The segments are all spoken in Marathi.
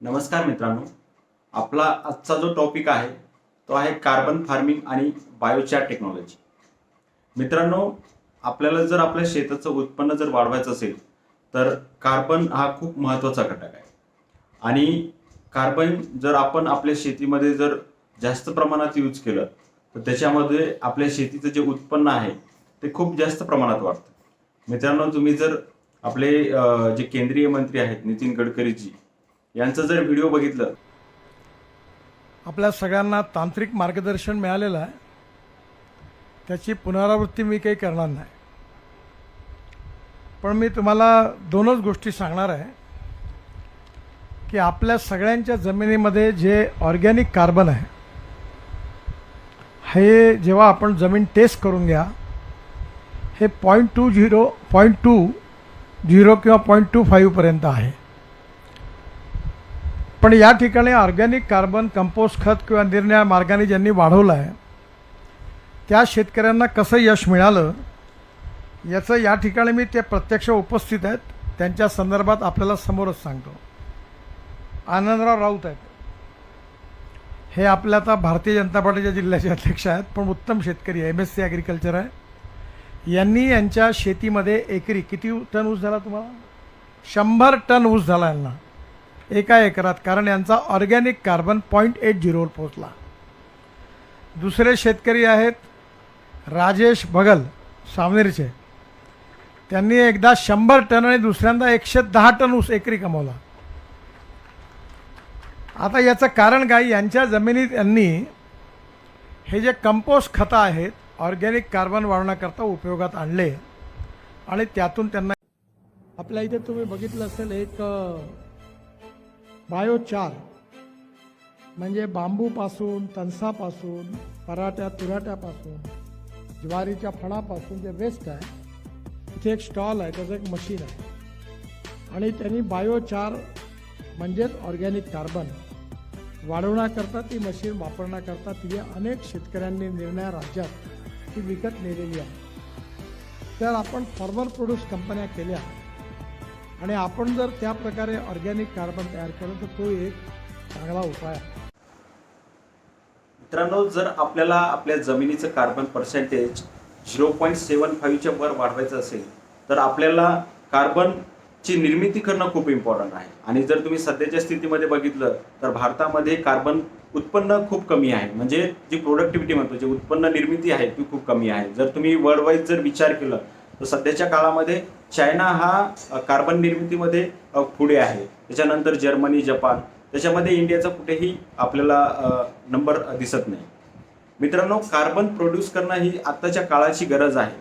नमस्कार मित्रांनो. आपला आजचा जो टॉपिक आहे तो आहे कार्बन फार्मिंग आणि बायोचार टेक्नॉलॉजी मित्रांनो आपल्याला जर आपल्या शेताचं उत्पन्न जर वाढवायचं असेल तर कार्बन हा खूप महत्त्वाचा घटक आहे. आणि कार्बन जर आपण आपल्या शेतीमध्ये जर जास्त प्रमाणात यूज केलं तर त्याच्यामध्ये आपल्या शेतीचं जे उत्पन्न आहे ते खूप जास्त प्रमाणात वाढतं. मित्रांनो तुम्ही जर आपले जे केंद्रीय मंत्री आहेत नितीन गडकरीजी यांचं जर व्हिडिओ बघितलं. आपल्या सगळ्यांना तांत्रिक मार्गदर्शन मिळालेलं आहे. त्याची पुनरावृत्ती मी काही करणार नाही. पण मी तुम्हाला दोनच गोष्टी सांगणार आहे. की आपल्या सगळ्यांच्या जमिनीमध्ये जे ऑर्गॅनिक कार्बन आहे हे जेव्हा आपण जमीन टेस्ट करून घ्या हे point two zero point two zero किंवा पॉईंट टू फाईव्हपर्यंत आहे. पण या ठिकाणी ऑर्गॅनिक कार्बन कंपोस्ट खत किंवा निर्णया मार्गाने ज्यांनी वाढवलं आहे त्या शेतकऱ्यांना कसं यश मिळालं याचं या ठिकाणी मी ते प्रत्यक्ष उपस्थित आहेत. त्यांच्या संदर्भात आपल्याला समोरच सांगतो. आनंदराव राऊत आहेत. हे आपल्या आता भारतीय जनता पार्टीच्या जिल्ह्याचे अध्यक्ष आहेत पण उत्तम शेतकरी एम एस सी ॲग्रिकल्चर आहे. यांनी यांच्या शेतीमध्ये एकरी किती टन ऊस झाला तुम्हाला? शंभर टन ऊस झाला यांना. एका एकरात कारण यांचा ऑर्गॅनिक कार्बन पॉईंट एट झिरोवर पोहोचला. दुसरे शेतकरी आहेत राजेश भगल सावनेरचे. त्यांनी एकदा शंभर टन आणि दुसऱ्यांदा एकशे दहा टन ऊस एकरी कमवला. आता याचं कारण काय? यांच्या जमिनीत यांनी हे जे कंपोस्ट खतं आहेत ऑर्गॅनिक कार्बन वाढवण्याकरता उपयोगात आणले आणि त्यातून त्यांना आपल्या इथे तुम्ही बघितलं असेल एक बायोचार म्हणजे बांबूपासून तणसापासून पराठ्या तुराट्यापासून ज्वारीच्या फळापासून जे वेस्ट आहे तिथे एक स्टॉल आहे त्याचं एक मशीन आहे. आणि त्यांनी बायोचार म्हणजेच ऑर्गॅनिक कार्बन वाढवण्याकरता ती मशीन वापरण्याकरता ती अनेक शेतकऱ्यांनी निर्णय राज्यात ती विकत नेलेली आहे. तर आपण फॉर्मर प्रोड्यूस कंपन्या केल्या. आणि आपण जर त्या प्रकारे ऑर्गॅनिक कार्बन तयार केलं तर तो एक चांगला उपाय आहे. मित्रांनो जर आपल्याला आपल्या जमिनीचं carbon percentage zero point seven फाईव्हच्या वर वाढवायचं असेल तर आपल्याला कार्बनची निर्मिती करणं खूप इम्पॉर्टंट आहे. आणि जर तुम्ही सध्याच्या स्थितीमध्ये बघितलं तर भारतामध्ये कार्बन उत्पन्न खूप कमी आहे. म्हणजे जी प्रोडक्टिव्हिटी म्हणतो जे उत्पन्न निर्मिती आहे ती खूप कमी आहे. जर तुम्ही वर्ल्ड वाईज जर विचार केला तर सध्याच्या काळामध्ये चायना हा कार्बन निर्मितीमध्ये पुढे आहे. त्याच्यानंतर जर्मनी जपान. त्याच्यामध्ये इंडियाचा कुठेही आपल्याला नंबर दिसत नाही. मित्रांनो कार्बन प्रोड्यूस करणं ही आत्ताच्या काळाची गरज आहे.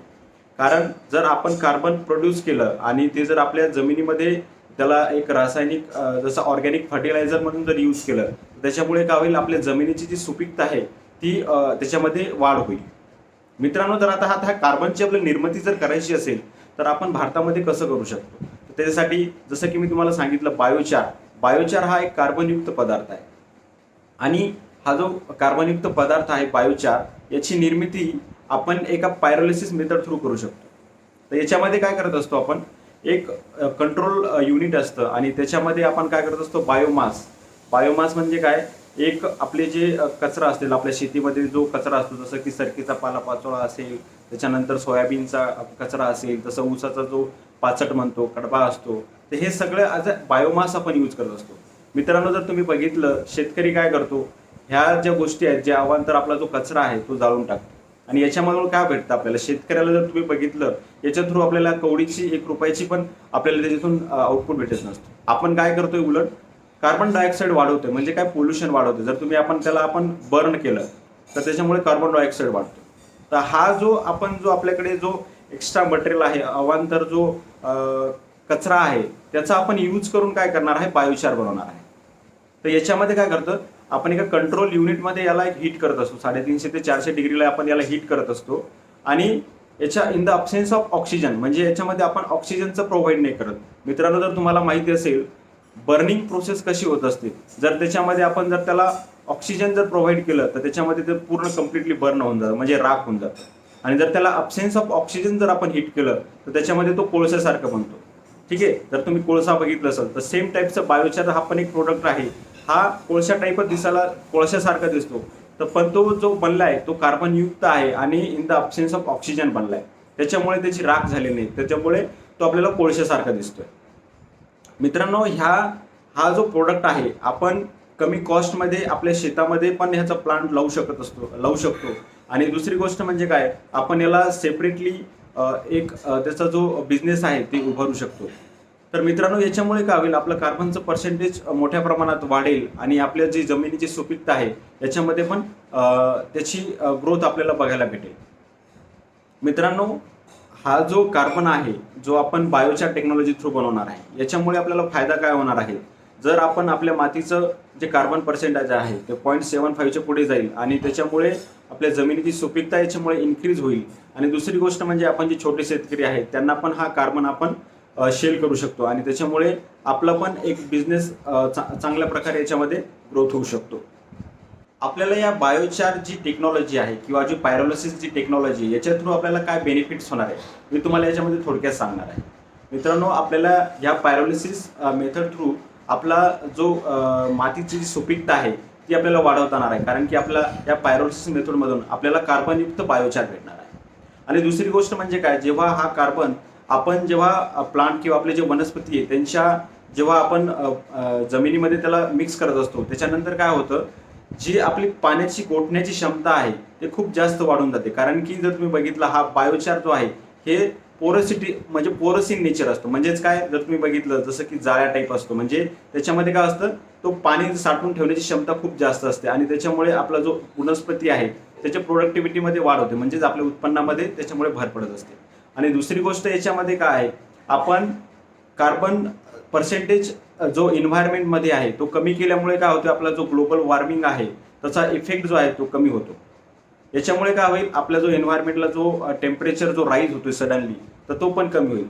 कारण जर आपण कार्बन प्रोड्यूस केलं आणि ते जर आपल्या जमिनीमध्ये त्याला एक रासायनिक जसं ऑर्गॅनिक फर्टिलायझर म्हणून जर यूज केलं त्याच्यामुळे काय होईल? आपल्या जमिनीची जी सुपीकता आहे ती त्याच्यामध्ये वाढ होईल. मित्रांनो तर आता हा हा कार्बनची आपली निर्मिती जर करायची असेल तर आपण भारतामध्ये कसं करू शकतो? त्याच्यासाठी जसं की मी तुम्हाला सांगितलं बायोचार. बायोचार हा एक कार्बनयुक्त पदार्थ आहे. आणि हा जो कार्बनयुक्त पदार्थ आहे बायोचार याची निर्मिती आपण एका पायरोलिसिस मेथड थ्रू करू शकतो. तर याच्यामध्ये काय करत असतो आपण? एक कंट्रोल युनिट असतं आणि त्याच्यामध्ये आपण काय करत असतो? बायोमास बायोमास म्हणजे काय? एक आपले जे कचरा असतील आपल्या शेतीमध्ये जो कचरा असतो जसं की सरकीचा पालापाचोळा असेल त्याच्यानंतर सोयाबीनचा कचरा असेल तसं ऊसाचा जो पाचट म्हणतो कडबा असतो तर हे सगळं ॲज अ बायोमास आपण यूज करत असतो. मित्रांनो जर तुम्ही बघितलं शेतकरी काय करतो ह्या ज्या गोष्टी आहेत जे अवांतर आपला जो कचरा आहे तो जाळून टाकतो. आणि याच्यामधून काय भेटतं आपल्याला? शेतकऱ्याला जर तुम्ही बघितलं याच्या थ्रू आपल्याला कवडीची एक रुपयाची पण आपल्याला त्याच्यातून आउटपुट भेटत नसतो. आपण काय करतोय उलट? कार्बन डायऑक्साईड वाढवतोय. म्हणजे काय? पोल्युशन वाढवतोय. जर तुम्ही आपण त्याला आपण बर्न केलं तर त्याच्यामुळे कार्बन डायऑक्साईड वाढतो. तर हा जो आपण जो आपल्याकडे जो एक्स्ट्रा मटेरियल आहे अवांतर जो कचरा आहे त्याचा आपण यूज करून काय करणार आहे? बायोचार बनवणार आहे. तर याच्यामध्ये काय करतं? आपण एका कंट्रोल युनिटमध्ये याला एक हीट करत असतो. साडेतीनशे ते चारशे डिग्रीला आपण याला हीट करत असतो. आणि याच्या in the absence of oxygen म्हणजे याच्यामध्ये आपण ऑक्सिजनचं प्रोव्हाइड नाही करत. मित्रांनो जर तुम्हाला माहिती असेल बर्निंग प्रोसेस कशी होत असते? जर त्याच्यामध्ये आपण जर त्याला ऑक्सिजन जर प्रोव्हाइड केलं तर त्याच्यामध्ये ते पूर्ण कम्प्लिटली बर्न होऊन जातं म्हणजे राख होऊन जातं. आणि जर त्याला अब्सेन्स ऑफ ऑक्सिजन जर आपण हिट केलं तर त्याच्यामध्ये तो कोळशासारखा बनतो. ठीक आहे? जर तुम्ही कोळसा बघितलं असेल तर सेम टाईपचं बायोचार हा पण एक प्रोडक्ट आहे. हा कोळशा टाईपच दिसायला कोळशासारखा दिसतो. तर पण तो जो बनला आहे तो कार्बनयुक्त आहे आणि in the absence of oxygen बनला आहे त्याच्यामुळे त्याची राख झाली नाही. त्याच्यामुळे तो आपल्याला कोळशासारखा दिसतोय. मित्रांनो ह्या हा जो प्रोडक्ट आहे आपण कमी कॉस्टमध्ये आपल्या शेतामध्ये पण ह्याचा प्लांट लावू शकत असतो लावू शकतो. आणि दुसरी गोष्ट म्हणजे काय आपण याला सेपरेटली एक त्याचा जो बिझनेस आहे ते उभारू शकतो. तर मित्रांनो याच्यामुळे काय होईल आपलं कार्बनचं पर्सेंटेज मोठ्या प्रमाणात वाढेल आणि आपल्या जी जमिनीची सुपीकता आहे याच्यामध्ये पण त्याची ग्रोथ आपल्याला बघायला भेटेल. मित्रांनो हा जो कार्बन आहे जो आपण बायोच्या टेक्नॉलॉजी थ्रू बनवणार आहे याच्यामुळे आपल्याला फायदा काय होणार आहे? जर आपण आपल्या मातीचं जे कार्बन पर्सेंटेज आहे ते पॉईंट सेवन फाईव्हच्या पुढे जाईल आणि त्याच्यामुळे आपल्या जमिनीची सुपीकता याच्यामुळे इन्क्रीज होईल. आणि दुसरी गोष्ट म्हणजे आपण जे छोटे शेतकरी आहेत त्यांना पण हा कार्बन आपण शेल करू शकतो आणि त्याच्यामुळे आपला पण एक बिझनेस चांगल्या प्रकारे याच्यामध्ये ग्रोथ होऊ शकतो. आपल्याला या बायोचार जी टेक्नॉलॉजी आहे किंवा जी पायरोलिसिस जी टेक्नॉलॉजी आहे याच्या थ्रू आपल्याला काय बेनिफिट्स होणार आहे मी तुम्हाला याच्यामध्ये थोडक्यात सांगणार आहे. मित्रांनो आपल्याला या पायरोलिसिस मेथड थ्रू आपला जो मातीची जी सुपीकता आहे ती आपल्याला वाढवता येणार आहे. कारण की आपला या पायरोलिसिस मेथडमधून आपल्याला कार्बनयुक्त बायोचार भेटणार आहे. आणि दुसरी गोष्ट म्हणजे काय? जेव्हा हा कार्बन आपण जेव्हा प्लांट किंवा आपले जे वनस्पती आहे त्यांच्या जेव्हा आपण जमिनीमध्ये त्याला मिक्स करत असतो त्याच्यानंतर काय होतं? जी आपली पाण्याची गोठण्याची क्षमता आहे ते खूप जास्त वाढून जाते. कारण की जर तुम्ही बघितलं हा बायोचार जो आहे हे पोरसिटी म्हणजे पोरस इन नेचर असतो. म्हणजेच काय? जर तुम्ही बघितलं जसं की जाळ्या टाईप असतो. म्हणजे त्याच्यामध्ये काय असतं? तो पाणी साठवून ठेवण्याची क्षमता खूप जास्त असते. आणि त्याच्यामुळे आपला जो वनस्पती आहे त्याच्या प्रोडक्टिव्हिटीमध्ये वाढ होते. म्हणजेच आपल्या उत्पन्नामध्ये त्याच्यामुळे भर पडत असते. आणि दुसरी गोष्ट याच्यामध्ये काय आहे? आपण कार्बन पर्सेंटेज जो एन्व्हायरमेंटमध्ये आहे तो कमी केल्यामुळे काय होतं आपला जो ग्लोबल वॉर्मिंग आहे त्याचा इफेक्ट जो आहे तो कमी होतो. याच्यामुळे काय होईल? आपला जो एन्व्हायरमेंटला जो टेम्परेचर जो राईज होतोय सडनली तर तो पण कमी होईल.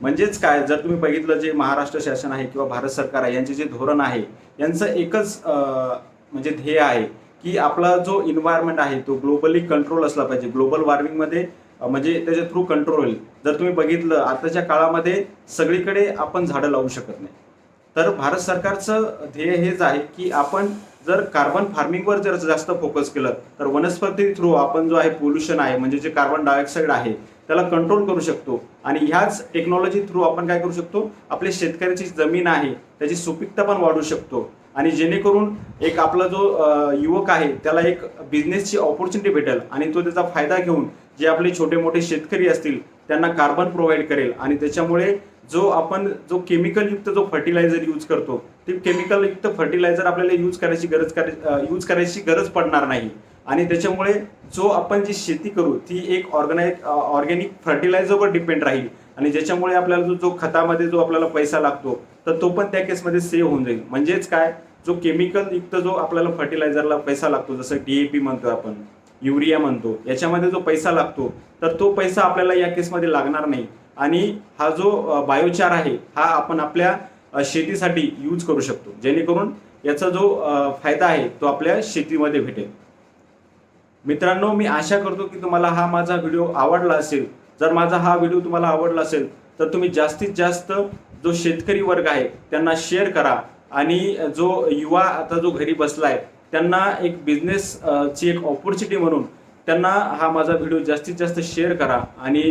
म्हणजेच काय? जर तुम्ही बघितलं जे महाराष्ट्र शासन आहे किंवा भारत सरकार आहे यांचे जे धोरण आहे यांचं एकच म्हणजे ध्येय आहे की आपला जो इन्व्हायरमेंट आहे तो ग्लोबली कंट्रोल असला पाहिजे. ग्लोबल वॉर्मिंगमध्ये म्हणजे त्याच्या थ्रू कंट्रोल होईल. जर तुम्ही बघितलं आताच्या काळामध्ये सगळीकडे आपण झाडं लावू शकत नाही. तर भारत सरकारचं ध्येय हेच आहे की आपण जर कार्बन फार्मिंगवर जर जास्त फोकस केलं तर वनस्पती थ्रू आपण जो आहे पोल्युशन आहे म्हणजे जे कार्बन डायऑक्साईड आहे त्याला कंट्रोल करू शकतो. आणि ह्याच टेक्नॉलॉजी थ्रू आपण काय करू शकतो? आपले शेतकऱ्याची जमीन आहे त्याची सुपीकता पण वाढू शकतो. आणि जेणेकरून एक आपला जो युवक आहे त्याला एक बिझनेसची ऑपॉर्च्युनिटी भेटेल आणि तो त्याचा फायदा घेऊन जे आपले छोटे मोठे शेतकरी असतील त्यांना कार्बन प्रोव्हाइड करेल. आणि त्याच्यामुळे जो आपण जो केमिकलयुक्त जो फर्टिलायझर यूज करतो ते केमिकलयुक्त फर्टिलायझर आपल्याला यूज करायची गरज यूज करायची गरज पडणार नाही. आणि त्याच्यामुळे जो आपण जी शेती करू ती एक ऑर्गनाय ऑर्गॅनिक फर्टिलायझरवर डिपेंड राहील. आणि ज्याच्यामुळे आपल्याला जो जो खतामध्ये जो आपल्याला पैसा लागतो तर तो पण त्या केसमध्ये सेव्ह होऊन जाईल. म्हणजेच काय? जो केमिकल युक्त जो आपल्याला फर्टिलायझरला पैसा लागतो जसं डीएपी म्हणतो आपण युरिया म्हणतो याच्यामध्ये जो पैसा लागतो तर तो पैसा आपल्याला या केसमध्ये लागणार नाही. आणि हा जो बायोचार आहे हा आपण आपल्या शेतीसाठी यूज करू शकतो. जेणेकरून याचा जो फायदा आहे तो आपल्या शेतीमध्ये भेटेल. मित्रांनो मी आशा करतो की तुम्हाला हा माझा व्हिडिओ आवडला असेल. जर माझा हा व्हिडिओ तुम्हाला आवडला असेल तर तुम्ही जास्तीत जास्त जो शेतकरी वर्ग आहे त्यांना शेअर करा. आणि जो युवा आता जो घरी बसला आहे त्यांना एक बिझनेस ची एक ऑपॉर्च्युनिटी म्हणून त्यांना हा माझा व्हिडिओ जास्तीत जास्त शेअर करा. आणि